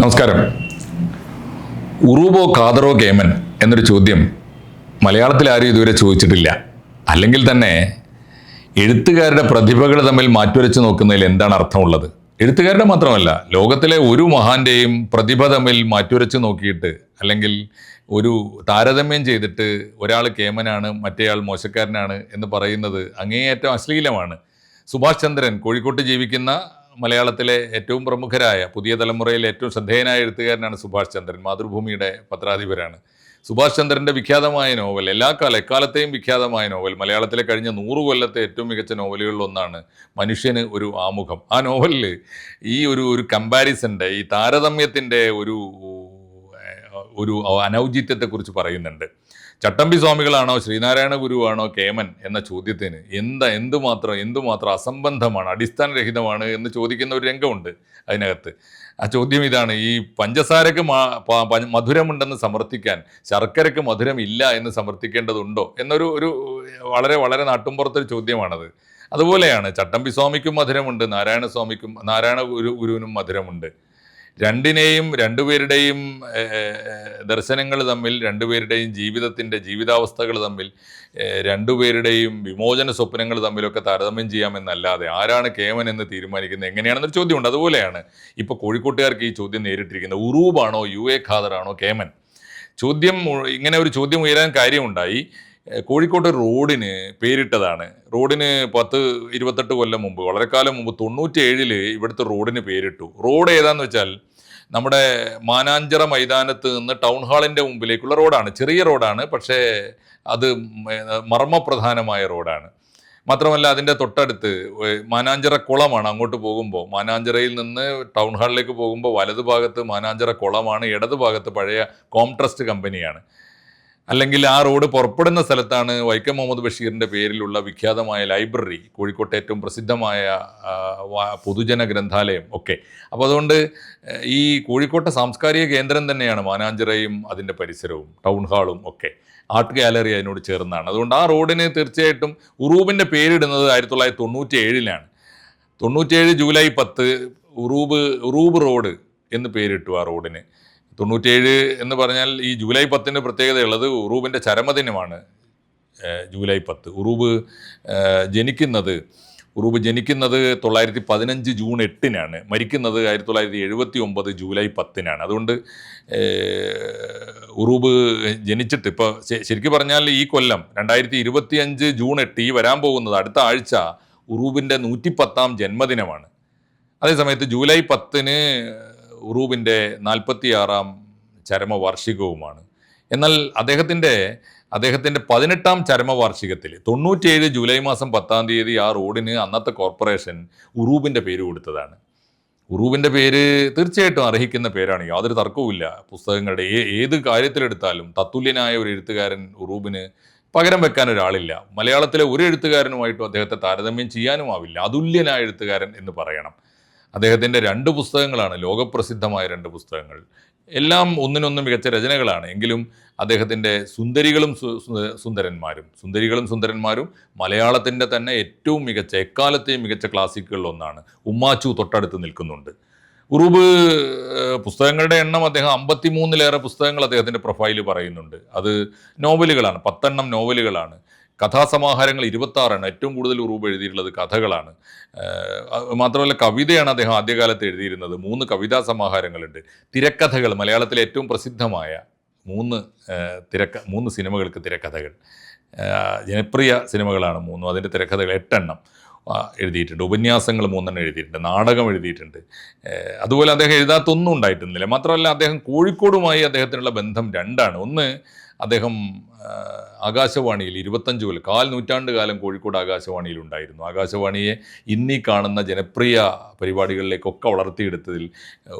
നമസ്കാരം. ഉറൂബോ കാതറോ കേമൻ എന്നൊരു ചോദ്യം മലയാളത്തിൽ ആരും ഇതുവരെ ചോദിച്ചിട്ടില്ല. അല്ലെങ്കിൽ തന്നെ എഴുത്തുകാരുടെ പ്രതിഭകൾ തമ്മിൽ മാറ്റുരച്ച് നോക്കുന്നതിൽ എന്താണ് അർത്ഥമുള്ളത്? എഴുത്തുകാരുടെ മാത്രമല്ല ലോകത്തിലെ ഒരു മഹാന്റെയും പ്രതിഭ തമ്മിൽ മാറ്റുരച്ച് നോക്കിയിട്ട് അല്ലെങ്കിൽ ഒരു താരതമ്യം ചെയ്തിട്ട് ഒരാൾ കേമനാണ് മറ്റേയാൾ മോശക്കാരനാണ് എന്ന് പറയുന്നത് അങ്ങേയറ്റം അശ്ലീലമാണ്. സുഭാഷ് ചന്ദ്രൻ കോഴിക്കോട്ട് ജീവിക്കുന്ന മലയാളത്തിലെ ഏറ്റവും പ്രമുഖരായ പുതിയ തലമുറയിലെ ഏറ്റവും ശ്രദ്ധേയനായ എഴുത്തുകാരനാണ് സുഭാഷ് ചന്ദ്രൻ. മാതൃഭൂമിയുടെ പത്രാധിപരാണ്. സുഭാഷ് ചന്ദ്രന്റെ വിഖ്യാതമായ നോവൽ എല്ലാ കാല എക്കാലത്തെയും വിഖ്യാതമായ നോവൽ മലയാളത്തിലെ കഴിഞ്ഞ നൂറ് കൊല്ലത്തെ ഏറ്റവും മികച്ച നോവലുകളിൽ ഒന്നാണ് മനുഷ്യന് ഒരു ആമുഖം. ആ നോവലിൽ ഈ ഒരു ഒരു കമ്പാരിസന്റെ ഈ താരതമ്യത്തിന്റെ ഒരു ഒരു അനൗചിത്യത്തെക്കുറിച്ച് പറയുന്നുണ്ട്. ചട്ടമ്പി സ്വാമികളാണോ ശ്രീനാരായണ ഗുരുവാണോ കേമൻ എന്ന ചോദ്യത്തിന് എന്താ എന്തുമാത്രം എന്തുമാത്രം അസംബന്ധമാണ് അടിസ്ഥാനരഹിതമാണ് എന്ന് ചോദിക്കുന്ന ഒരു രംഗമുണ്ട് അതിനകത്ത്. ആ ചോദ്യം ഇതാണ് ഈ പഞ്ചസാരക്ക് മധുരമുണ്ടെന്ന് സമർത്ഥിക്കാൻ ശർക്കരക്ക് ഇല്ല എന്ന് സമർത്ഥിക്കേണ്ടതുണ്ടോ എന്നൊരു ഒരു വളരെ വളരെ നാട്ടുമ്പുറത്തൊരു ചോദ്യമാണത്. അതുപോലെയാണ് ചട്ടമ്പി സ്വാമിക്കും മധുരമുണ്ട് നാരായണ സ്വാമിക്കും നാരായണ ഗുരു ഗുരുവിനും മധുരമുണ്ട്. രണ്ടിനെയും രണ്ടുപേരുടെയും ദർശനങ്ങൾ തമ്മിൽ രണ്ടുപേരുടെയും ജീവിതത്തിന്റെ ജീവിതാവസ്ഥകൾ തമ്മിൽ രണ്ടുപേരുടെയും വിമോചന സ്വപ്നങ്ങൾ തമ്മിലൊക്കെ താരതമ്യം ചെയ്യാമെന്നല്ലാതെ ആരാണ് കേമൻ എന്ന് തീരുമാനിക്കുന്നത്? എങ്ങനെയാണെന്നൊരു ചോദ്യമുണ്ട്. അതുപോലെയാണ് ഇപ്പോൾ കോഴിക്കോട്ടുകാർക്ക് ഈ ചോദ്യം നേരിട്ടിരിക്കുന്നത്. ഉറൂബാണോ യു എ ഖാദറാണോ കേമൻ? ചോദ്യം ഇങ്ങനെ ഒരു ചോദ്യം ഉയരാൻ കാര്യമുണ്ടായി. കോഴിക്കോട് റോഡിന് പേരിട്ടതാണ്. റോഡിന് പത്ത് ഇരുപത്തെട്ട് കൊല്ലം മുമ്പ് വളരെ കാലം മുമ്പ് തൊണ്ണൂറ്റേഴിൽ ഇവിടുത്തെ റോഡിന് പേരിട്ടു. റോഡ് ഏതാന്ന് വെച്ചാൽ നമ്മുടെ മാനാഞ്ചിറ മൈതാനത്ത് നിന്ന് ടൗൺ ഹാളിന്റെ മുമ്പിലേക്കുള്ള റോഡാണ്. ചെറിയ റോഡാണ് പക്ഷേ അത് മർമ്മപ്രധാനമായ റോഡാണ്. മാത്രമല്ല അതിന്റെ തൊട്ടടുത്ത് മാനാഞ്ചിറ കുളമാണ് അങ്ങോട്ട് പോകുമ്പോൾ. മാനാഞ്ചിറയിൽ നിന്ന് ടൗൺ ഹാളിലേക്ക് പോകുമ്പോൾ വലതുഭാഗത്ത് മാനാഞ്ചിറ കുളമാണ് ഇടതുഭാഗത്ത് പഴയ കോംട്രസ്റ്റ് കമ്പനിയാണ്. അല്ലെങ്കിൽ ആ റോഡ് പുറപ്പെടുന്ന സ്ഥലത്താണ് വൈക്കം മുഹമ്മദ് ബഷീറിന്റെ പേരിലുള്ള വിഖ്യാതമായ ലൈബ്രറി കോഴിക്കോട്ടെ ഏറ്റവും പ്രസിദ്ധമായ പൊതുജന ഗ്രന്ഥാലയം ഒക്കെ. അപ്പോൾ അതുകൊണ്ട് ഈ കോഴിക്കോട്ടെ സാംസ്കാരിക കേന്ദ്രം തന്നെയാണ് മാനാഞ്ചിറയും അതിന്റെ പരിസരവും ടൗൺ ഹാളും ഒക്കെ. ആർട്ട് ഗാലറി അതിനോട് ചേർന്നാണ്. അതുകൊണ്ട് ആ റോഡിന് തീർച്ചയായിട്ടും ഉറൂബിന്റെ പേരിടുന്നത് ആയിരത്തി തൊള്ളായിരത്തി തൊണ്ണൂറ്റി ഏഴിലാണ് തൊണ്ണൂറ്റിയേഴ് ജൂലൈ പത്ത് ഉറൂബ് ഉറൂബ് റോഡ് എന്ന് പേരിട്ടു ആ റോഡിന്. തൊണ്ണൂറ്റിയേഴ് എന്ന് പറഞ്ഞാൽ ഈ ജൂലൈ പത്തിന് പ്രത്യേകതയുള്ളത് ഉറൂബിന്റെ ചരമദിനമാണ്. ജൂലൈ പത്ത്. ഉറൂബ് ജനിക്കുന്നത് ഉറൂബ് ജനിക്കുന്നത് തൊള്ളായിരത്തി പതിനഞ്ച് ജൂൺ എട്ടിനാണ്. മരിക്കുന്നത് ആയിരത്തി തൊള്ളായിരത്തി എഴുപത്തി ഒമ്പത് ജൂലൈ പത്തിനാണ്. അതുകൊണ്ട് ഉറൂബ് ജനിച്ചിട്ട് ഇപ്പോൾ ശരിക്കും പറഞ്ഞാൽ ഈ കൊല്ലം രണ്ടായിരത്തി ഇരുപത്തി അഞ്ച് ജൂൺ എട്ട് ഈ വരാൻ പോകുന്നത് അടുത്ത ആഴ്ച ഉറൂബിന്റെ നൂറ്റിപ്പത്താം ജന്മദിനമാണ്. അതേസമയത്ത് ജൂലൈ പത്തിന് ഉറൂബിന്റെ നാൽപ്പത്തിയാറാം ചരമവാർഷികവുമാണ്. എന്നാൽ അദ്ദേഹത്തിന്റെ അദ്ദേഹത്തിന്റെ പതിനെട്ടാം ചരമവാർഷികത്തിൽ തൊണ്ണൂറ്റിയേഴ് ജൂലൈ മാസം പത്താം തീയതി ആ റോഡിന് അന്നത്തെ കോർപ്പറേഷൻ ഉറൂബിന്റെ പേര് കൊടുത്തതാണ്. ഉറൂബിന്റെ പേര് തീർച്ചയായിട്ടും അർഹിക്കുന്ന പേരാണ്. യാതൊരു തർക്കവുമില്ല. പുസ്തകങ്ങളുടെ ഏത് കാര്യത്തിലെടുത്താലും തത്തുല്യനായ ഒരു എഴുത്തുകാരൻ ഉറൂബിന് പകരം വെക്കാൻ ഒരാളില്ല. മലയാളത്തിലെ ഒരു എഴുത്തുകാരനുമായിട്ടും അദ്ദേഹത്തെ താരതമ്യം ചെയ്യാനുമാവില്ല. അതുല്യനായ എഴുത്തുകാരൻ എന്ന് പറയണം. അദ്ദേഹത്തിന്റെ രണ്ട് പുസ്തകങ്ങളാണ് ലോകപ്രസിദ്ധമായ രണ്ട് പുസ്തകങ്ങൾ. എല്ലാം ഒന്നിനൊന്നും മികച്ച രചനകളാണ്. എങ്കിലും അദ്ദേഹത്തിന്റെ സുന്ദരികളും സുന്ദരന്മാരും സുന്ദരികളും സുന്ദരന്മാരും മലയാളത്തിന്റെ തന്നെ ഏറ്റവും മികച്ച എക്കാലത്തെയും മികച്ച ക്ലാസിക്കുകളിൽ ഒന്നാണ്. ഉമ്മാച്ചു തൊട്ടടുത്ത് നിൽക്കുന്നുണ്ട്. ഉറൂബ് പുസ്തകങ്ങളുടെ എണ്ണം അദ്ദേഹം അമ്പത്തിമൂന്നിലേറെ പുസ്തകങ്ങൾ അദ്ദേഹത്തിന്റെ പ്രൊഫൈൽ പറയുന്നുണ്ട്. അത് നോവലുകളാണ് പത്തെണ്ണം നോവലുകളാണ്. കഥാസമാഹാരങ്ങൾ ഇരുപത്താറാണ്. ഏറ്റവും കൂടുതൽ ഉറൂബ് എഴുതിയിട്ടുള്ളത് കഥകളാണ്. മാത്രമല്ല കവിതയാണ് അദ്ദേഹം ആദ്യകാലത്ത് എഴുതിയിരുന്നത്. മൂന്ന് കവിതാ സമാഹാരങ്ങളുണ്ട്. തിരക്കഥകൾ മലയാളത്തിലെ ഏറ്റവും പ്രസിദ്ധമായ മൂന്ന് തിരക്ക മൂന്ന് സിനിമകൾക്ക് തിരക്കഥകൾ. ജനപ്രിയ സിനിമകളാണ് മൂന്നും. അതിന്റെ തിരക്കഥകൾ എട്ടെണ്ണം എഴുതിയിട്ടുണ്ട്. ഉപന്യാസങ്ങൾ മൂന്നെണ്ണം എഴുതിയിട്ടുണ്ട്. നാടകം എഴുതിയിട്ടുണ്ട്. അതുപോലെ അദ്ദേഹം എഴുതാത്തൊന്നും ഉണ്ടായിട്ടൊന്നുമില്ല. മാത്രമല്ല അദ്ദേഹം കോഴിക്കോടുമായി അദ്ദേഹത്തിനുള്ള ബന്ധം രണ്ടാണ്. ഒന്ന് അദ്ദേഹം ആകാശവാണിയിൽ ഇരുപത്തഞ്ച് കൊല്ലം കാൽ നൂറ്റാണ്ട് കാലം കോഴിക്കോട് ആകാശവാണിയിൽ ഉണ്ടായിരുന്നു. ആകാശവാണിയെ ഇന്നീ കാണുന്ന ജനപ്രിയ പരിപാടികളിലേക്കൊക്കെ വളർത്തിയെടുത്തതിൽ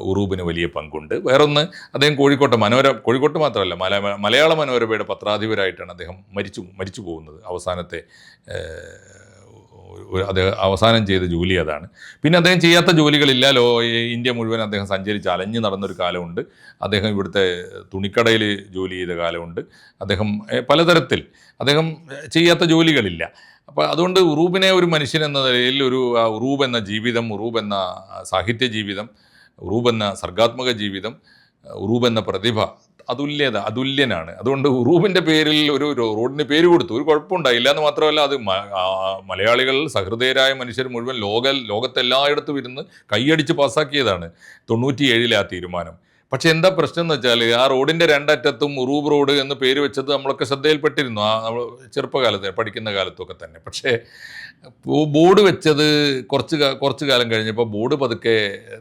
ഉറൂബിന് വലിയ പങ്കുണ്ട്. വേറൊന്ന് അദ്ദേഹം കോഴിക്കോട്ടെ മനോര കോഴിക്കോട്ട് മാത്രമല്ല മല മലയാള മനോരമയുടെ പത്രാധിപരായിട്ടാണ് അദ്ദേഹം മരിച്ചു മരിച്ചു പോകുന്നത് അവസാനത്തെ അദ്ദേഹം അവസാനം ചെയ്ത ജോലി അതാണ്. പിന്നെ അദ്ദേഹം ചെയ്യാത്ത ജോലികളില്ല. ലോ ഇന്ത്യ മുഴുവൻ അദ്ദേഹം സഞ്ചരിച്ച് അലഞ്ഞു നടന്നൊരു കാലമുണ്ട്. അദ്ദേഹം ഇവിടുത്തെ തുണിക്കടയിൽ ജോലി ചെയ്ത കാലമുണ്ട്. അദ്ദേഹം പലതരത്തിൽ അദ്ദേഹം ചെയ്യാത്ത ജോലികളില്ല. അപ്പോൾ അതുകൊണ്ട് ഉറൂബിനെ ഒരു മനുഷ്യൻ എന്ന നിലയിൽ ഒരു ഉറൂബ് എന്ന ജീവിതം ഉറൂബ് എന്ന സാഹിത്യ ജീവിതം ഉറൂബ് എന്ന സർഗാത്മക ജീവിതം ഉറൂബ് എന്ന പ്രതിഭ അതുല്യത അതുല്യനാണ്. അതുകൊണ്ട് ഉറൂബിന്റെ പേരിൽ ഒരു റോഡിന് പേര് കൊടുത്തു. ഒരു കുഴപ്പമുണ്ടായില്ല എന്ന് മാത്രമല്ല അത് മലയാളികൾ സഹൃദയരായ മനുഷ്യർ മുഴുവൻ ലോക ലോകത്തെല്ലായിടത്തും ഇരുന്ന് കൈയടിച്ച് പാസ്സാക്കിയതാണ് തൊണ്ണൂറ്റിയേഴിലെ ആ തീരുമാനം. പക്ഷെ എന്താ പ്രശ്നം എന്ന് വെച്ചാൽ ആ റോഡിന്റെ രണ്ടറ്റത്തും ഉറൂബ് റോഡ് എന്ന് പേര് വെച്ചത് നമ്മളൊക്കെ ശ്രദ്ധയിൽപ്പെട്ടിരുന്നു ആ നമ്മൾ ചെറുപ്പകാലത്ത് പഠിക്കുന്ന കാലത്തൊക്കെ തന്നെ. പക്ഷേ ബോർഡ് വെച്ചത് കുറച്ച് കുറച്ച് കാലം കഴിഞ്ഞപ്പോൾ ബോർഡ് പതുക്കെ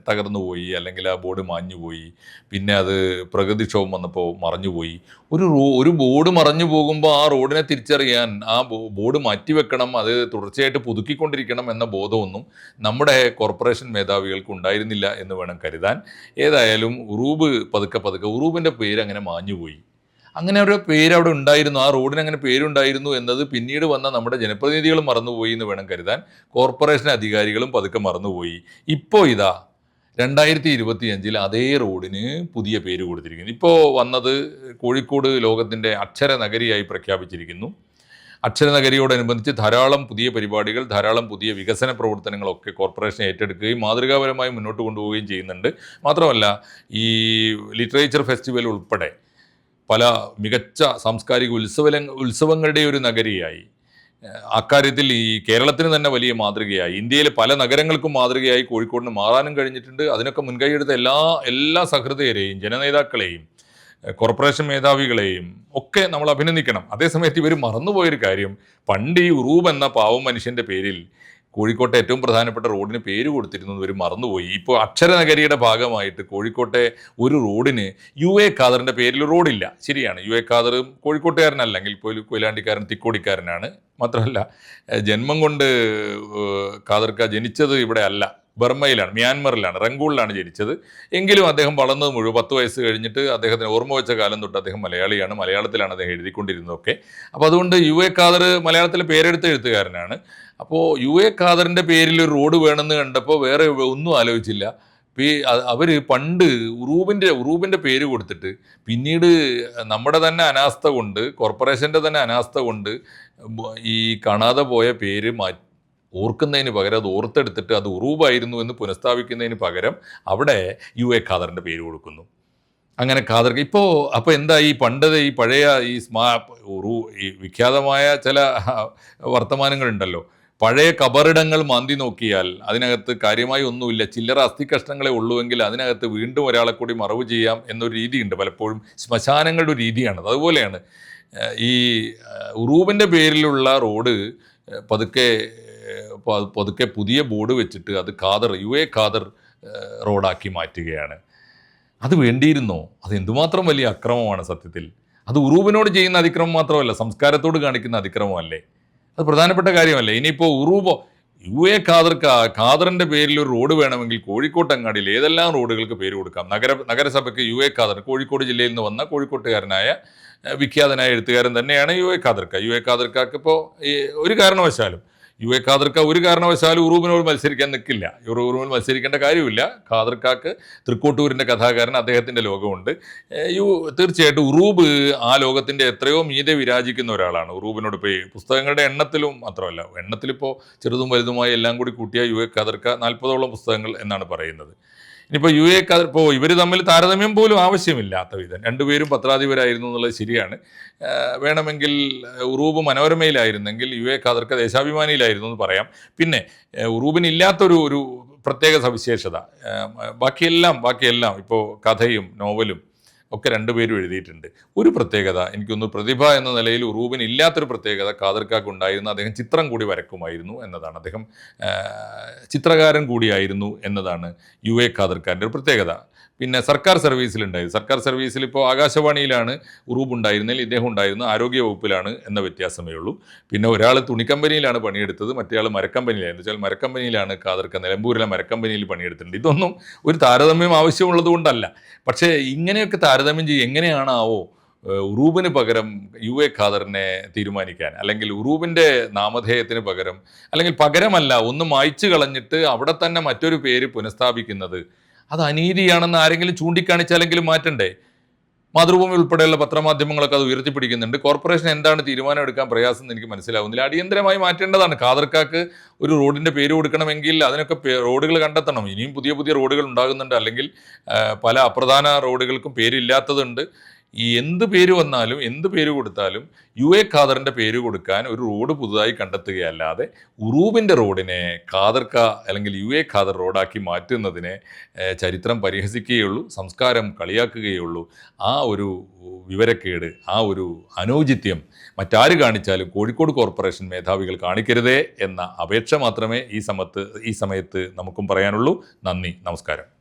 തകർന്നു പോയി അല്ലെങ്കിൽ ആ ബോർഡ് മാഞ്ഞു പോയി പിന്നെ അത് പ്രകൃതിക്ഷോഭം വന്നപ്പോൾ മറഞ്ഞുപോയി ഒരു റോ ഒരു ബോർഡ് മറഞ്ഞു പോകുമ്പോൾ ആ റോഡിനെ തിരിച്ചറിയാൻ ആ ബോർഡ് മാറ്റിവെക്കണം അത് തുടർച്ചയായിട്ട് പുതുക്കിക്കൊണ്ടിരിക്കണം എന്ന ബോധമൊന്നും നമ്മുടെ കോർപ്പറേഷൻ മേധാവികൾക്ക് ഉണ്ടായിരുന്നില്ല എന്ന് വേണം കരുതാൻ. ഏതായാലും ഉറൂബ് പതുക്കെ പതുക്കെ ഉറൂബിന്റെ പേര് അങ്ങനെ മാഞ്ഞുപോയി അങ്ങനെ ഒരു പേര് അവിടെ ഉണ്ടായിരുന്നു. ആ റോഡിന് അങ്ങനെ പേരുണ്ടായിരുന്നു എന്നത് പിന്നീട് വന്ന നമ്മുടെ ജനപ്രതിനിധികൾ മറന്നുപോയി എന്ന് വേണം കരുതാൻ. കോർപ്പറേഷൻ അധികാരികളും പതുക്കെ മറന്നുപോയി. ഇപ്പോൾ ഇതാ രണ്ടായിരത്തി ഇരുപത്തി അഞ്ചിൽ അതേ റോഡിന് പുതിയ പേര് കൊടുത്തിരിക്കുന്നു. ഇപ്പോൾ വന്നത് കോഴിക്കോട് ലോകത്തിന്റെ അക്ഷര നഗരിയായി പ്രഖ്യാപിച്ചിരിക്കുന്നു. അക്ഷരനഗരിയോടനുബന്ധിച്ച് ധാരാളം പുതിയ പരിപാടികൾ ധാരാളം പുതിയ വികസന പ്രവർത്തനങ്ങളൊക്കെ കോർപ്പറേഷൻ ഏറ്റെടുക്കുകയും മാതൃകാപരമായി മുന്നോട്ട് കൊണ്ടുപോവുകയും ചെയ്യുന്നുണ്ട്. മാത്രമല്ല ഈ ലിറ്ററേച്ചർ ഫെസ്റ്റിവൽ ഉൾപ്പെടെ പല മികച്ച സാംസ്കാരിക ഉത്സവ ഉത്സവങ്ങളുടെ ഒരു നഗരിയായി. അക്കാര്യത്തിൽ ഈ കേരളത്തിന് തന്നെ വലിയ മാതൃകയായി. ഇന്ത്യയിലെ പല നഗരങ്ങൾക്കും മാതൃകയായി കോഴിക്കോടിന് മാറാനും കഴിഞ്ഞിട്ടുണ്ട്. അതിനൊക്കെ മുൻകൈയെടുത്ത എല്ലാ എല്ലാ സഹൃദയരെയും ജനനേതാക്കളെയും കോർപ്പറേഷൻ മേധാവികളെയും ഒക്കെ നമ്മൾ അഭിനന്ദിക്കണം. അതേസമയത്ത് ഇവർ മറന്നുപോയൊരു കാര്യം. പണ്ട് ഈ ഉറൂബ് എന്ന പാവം മനുഷ്യന്റെ പേരിൽ കോഴിക്കോട്ടെ ഏറ്റവും പ്രധാനപ്പെട്ട റോഡിന് പേര് കൊടുത്തിരുന്നത് ഇവർ മറന്നുപോയി. ഇപ്പോൾ അക്ഷരനഗരിയുടെ ഭാഗമായിട്ട് കോഴിക്കോട്ടെ ഒരു റോഡിന് യു എ ഖാദറിന്റെ പേരിൽ റോഡില്ല. ശരിയാണ്. യു എ ഖാദർ കോഴിക്കോട്ടുകാരനല്ലെങ്കിൽ പോലും കൊയിലാണ്ടിക്കാരൻ തിക്കോടിക്കാരനാണ്. മാത്രമല്ല ജന്മം കൊണ്ട് ഖാദർക്ക ജനിച്ചത് ഇവിടെ അല്ല. ബർമയിലാണ് മ്യാൻമറിലാണ് റംഗൂളിലാണ് ജനിച്ചത്. എങ്കിലും അദ്ദേഹം വളർന്നത് മുഴുവൻ പത്ത് വയസ്സ് കഴിഞ്ഞിട്ട് അദ്ദേഹത്തിന് ഓർമ്മ വെച്ച കാലം തൊട്ട് അദ്ദേഹം മലയാളിയാണ് മലയാളത്തിലാണ് അദ്ദേഹം എഴുതിക്കൊണ്ടിരുന്നതൊക്കെ. അപ്പോൾ അതുകൊണ്ട് യു എ ഖാദർ മലയാളത്തിലെ പേരെടുത്ത എഴുത്തുകാരനാണ്. അപ്പോൾ യു എ ഖാദറിന്റെ പേരിൽ ഒരു റോഡ് വേണമെന്ന് കണ്ടപ്പോൾ വേറെ ഒന്നും ആലോചിച്ചില്ല. അവർ പണ്ട് ഉറൂബിന്റെ ഉറൂബിന്റെ പേര് കൊടുത്തിട്ട് പിന്നീട് നമ്മുടെ തന്നെ അനാസ്ഥ കൊണ്ട് കോർപ്പറേഷന്റെ തന്നെ അനാസ്ഥ കൊണ്ട് ഈ കാണാതെ പോയ പേര് മാറ്റി ഓർക്കുന്നതിന് പകരം അത് ഓർത്തെടുത്തിട്ട് അത് ഉറൂബായിരുന്നു എന്ന് പുനഃസ്ഥാപിക്കുന്നതിന് പകരം അവിടെ യു എ ഖാദറിന്റെ പേര് കൊടുക്കുന്നു. അങ്ങനെ ഖാദർക്ക് ഇപ്പോൾ അപ്പോൾ എന്താ ഈ പണ്ടത് ഈ പഴയ ഈ സ്മാ ഉറു ഈ വിഖ്യാതമായ ചില വർത്തമാനങ്ങളുണ്ടല്ലോ. പഴയ കബറിടങ്ങൾ മാന്തി നോക്കിയാൽ അതിനകത്ത് കാര്യമായി ഒന്നുമില്ല. ചില്ലറ അസ്ഥി കഷ്ണങ്ങളെ ഉള്ളുവെങ്കിൽ അതിനകത്ത് വീണ്ടും ഒരാളെ കൂടി മറവ് ചെയ്യാം എന്നൊരു രീതിയുണ്ട് പലപ്പോഴും. ശ്മശാനങ്ങളുടെ ഒരു രീതിയാണ് അതുപോലെയാണ് ഈ ഉറൂബിന്റെ പേരിലുള്ള റോഡ് പതുക്കെ പതുക്കെ പുതിയ ബോർഡ് വെച്ചിട്ട് അത് ഖാദർ യു എ ഖാദർ റോഡാക്കി മാറ്റുകയാണ്. അത് വേണ്ടിയിരുന്നോ? അത് എന്തുമാത്രം വലിയ അക്രമമാണ് സത്യത്തിൽ. അത് ഉറൂബിനോട് ചെയ്യുന്ന അതിക്രമം മാത്രമല്ല സംസ്കാരത്തോട് കാണിക്കുന്ന അതിക്രമമല്ലേ? അത് പ്രധാനപ്പെട്ട കാര്യമല്ലേ? ഇനിയിപ്പോൾ ഉറൂബോ യു എ ഖാദർ ഖാദറിന്റെ പേരിൽ ഒരു റോഡ് വേണമെങ്കിൽ കോഴിക്കോട്ട് അങ്ങാടിയിൽ ഏതെല്ലാം റോഡുകൾക്ക് പേര് കൊടുക്കാം? നഗര നഗരസഭയ്ക്ക് യു എ ഖാദർ കോഴിക്കോട് ജില്ലയിൽ നിന്ന് വന്ന കോഴിക്കോട്ടുകാരനായ വിഖ്യാതനായ എഴുത്തുകാരൻ തന്നെയാണ് യു എ ഖാദർക്ക. യു എ ഖാദർക്കാക്ക് ഇപ്പോൾ ഒരു കാരണവശാലും യു എ ഖാദർക്ക ഒരു കാരണവശാലും ഉറൂബിനോട് മത്സരിക്കാൻ നിൽക്കില്ല. ഉറൂബിനോട് മത്സരിക്കേണ്ട കാര്യമില്ല ഖാദർക്കാക്ക് തൃക്കോട്ടൂരിന്റെ കഥാകാരൻ അദ്ദേഹത്തിന്റെ ലോകമുണ്ട്. യു തീർച്ചയായിട്ടും ഉറൂബ് ആ ലോകത്തിന്റെ എത്രയോ മീതെ വിരാജിക്കുന്ന ഒരാളാണ്. ഉറൂബിനോട് ഇപ്പോൾ പുസ്തകങ്ങളുടെ എണ്ണത്തിലും മാത്രമല്ല എണ്ണത്തിലിപ്പോൾ ചെറുതും വലുതുമായി എല്ലാം കൂടി കൂട്ടിയ യു എ ഖാദർക്ക നാൽപ്പതോളം പുസ്തകങ്ങൾ എന്നാണ് പറയുന്നത്. ഇനിയിപ്പോൾ യു എ ഇപ്പോൾ ഇവർ തമ്മിൽ താരതമ്യം പോലും ആവശ്യമില്ലാത്ത വിധം. രണ്ടുപേരും പത്രാധിപരായിരുന്നു എന്നുള്ളത് ശരിയാണ്. വേണമെങ്കിൽ ഉറൂബ് മനോരമയിലായിരുന്നെങ്കിൽ യു എ ഖാദർക്ക് ദേശാഭിമാനിയിലായിരുന്നു എന്ന് പറയാം. പിന്നെ ഉറൂബിന് ഇല്ലാത്തൊരു ഒരു പ്രത്യേക സവിശേഷത. ബാക്കിയെല്ലാം ബാക്കിയെല്ലാം ഇപ്പോൾ കഥയും നോവലും ഒക്കെ രണ്ടുപേരും എഴുതിയിട്ടുണ്ട്. ഒരു പ്രത്യേകത എനിക്കൊന്ന് പ്രതിഭ എന്ന നിലയിൽ ഉറൂബിന് ഇല്ലാത്തൊരു പ്രത്യേകത കാതർക്കാക്ക് ഉണ്ടായിരുന്നു അദ്ദേഹം ചിത്രം കൂടി വരക്കുമായിരുന്നു എന്നതാണ്. അദ്ദേഹം ചിത്രകാരൻ കൂടിയായിരുന്നു എന്നതാണ് യു എ ഖാദർക്കാരന്റെ ഒരു പ്രത്യേകത. പിന്നെ സർക്കാർ സർവീസിലുണ്ടായിരുന്നു സർക്കാർ സർവീസിൽ ഇപ്പോൾ ആകാശവാണിയിലാണ് ഉറൂബ് ഉണ്ടായിരുന്നതിൽ ഇദ്ദേഹം ഉണ്ടായിരുന്നു ആരോഗ്യ വകുപ്പിലാണ് എന്ന വ്യത്യാസമേ ഉള്ളൂ. പിന്നെ ഒരാൾ തുണിക്കമ്പനിയിലാണ് പണിയെടുത്തത് മറ്റേ ആൾ മരക്കമ്പനിയിലായിരുന്നു വെച്ചാൽ മരക്കമ്പനിയിലാണ് കാതർക്ക നിലമ്പൂരിലെ മരക്കമ്പനിയിൽ പണിയെടുത്തിട്ടുണ്ട്. ഇതൊന്നും ഒരു താരതമ്യം ആവശ്യമുള്ളത് കൊണ്ടല്ല. പക്ഷേ ഇങ്ങനെയൊക്കെ താരതമ്യം ചെയ്യും എങ്ങനെയാണാവോ ഉറൂബിന് പകരം യു എ ഖാദറിനെ തീരുമാനിക്കാൻ അല്ലെങ്കിൽ ഉറൂബിന്റെ നാമധേയത്തിന് പകരം അല്ലെങ്കിൽ പകരമല്ല ഒന്ന് മായ്ച്ചു കളഞ്ഞിട്ട് അവിടെ തന്നെ മറ്റൊരു പേര് പുനഃസ്ഥാപിക്കുന്നത് അത് അനീതിയാണെന്ന് ആരെങ്കിലും ചൂണ്ടിക്കാണിച്ചാലെങ്കിലും മാറ്റണ്ടേ? മാതൃഭൂമി ഉൾപ്പെടെയുള്ള പത്രമാധ്യമങ്ങളൊക്കെ അത് ഉയർത്തിപ്പിടിക്കുന്നുണ്ട്. കോർപ്പറേഷൻ എന്താണ് തീരുമാനം എടുക്കാൻ പ്രയാസം എന്ന് എനിക്ക് മനസ്സിലാവുന്നില്ല. അടിയന്തരമായി മാറ്റേണ്ടതാണ്. കാതർക്കാക്ക് ഒരു റോഡിന്റെ പേര് കൊടുക്കണമെങ്കിൽ അതിനൊക്കെ റോഡുകൾ കണ്ടെത്തണം. ഇനിയും പുതിയ പുതിയ റോഡുകൾ ഉണ്ടാകുന്നുണ്ട്. അല്ലെങ്കിൽ പല അപ്രധാന റോഡുകൾക്കും പേരില്ലാത്തതുണ്ട്. ഈ എന്ത് പേര് വന്നാലും എന്ത് പേര് കൊടുത്താലും യു എ ഖാദറിന്റെ പേര് കൊടുക്കാൻ ഒരു റോഡ് പുതുതായി കണ്ടെത്തുകയല്ലാതെ ഉറൂബിന്റെ റോഡിനെ ഖാദർക്ക അല്ലെങ്കിൽ യു എ ഖാദർ റോഡാക്കി മാറ്റുന്നതിനെ ചരിത്രം പരിഹസിക്കുകയുള്ളൂ സംസ്കാരം കളിയാക്കുകയുള്ളൂ. ആ ഒരു വിവരക്കേട് ആ ഒരു അനൗചിത്യം മറ്റാര് കാണിച്ചാലും കോഴിക്കോട് കോർപ്പറേഷൻ മേധാവികൾ കാണിക്കരുതേ എന്ന അപേക്ഷ മാത്രമേ ഈ സമത്ത് ഈ സമയത്ത് നമുക്കും പറയാനുള്ളൂ. നന്ദി നമസ്കാരം.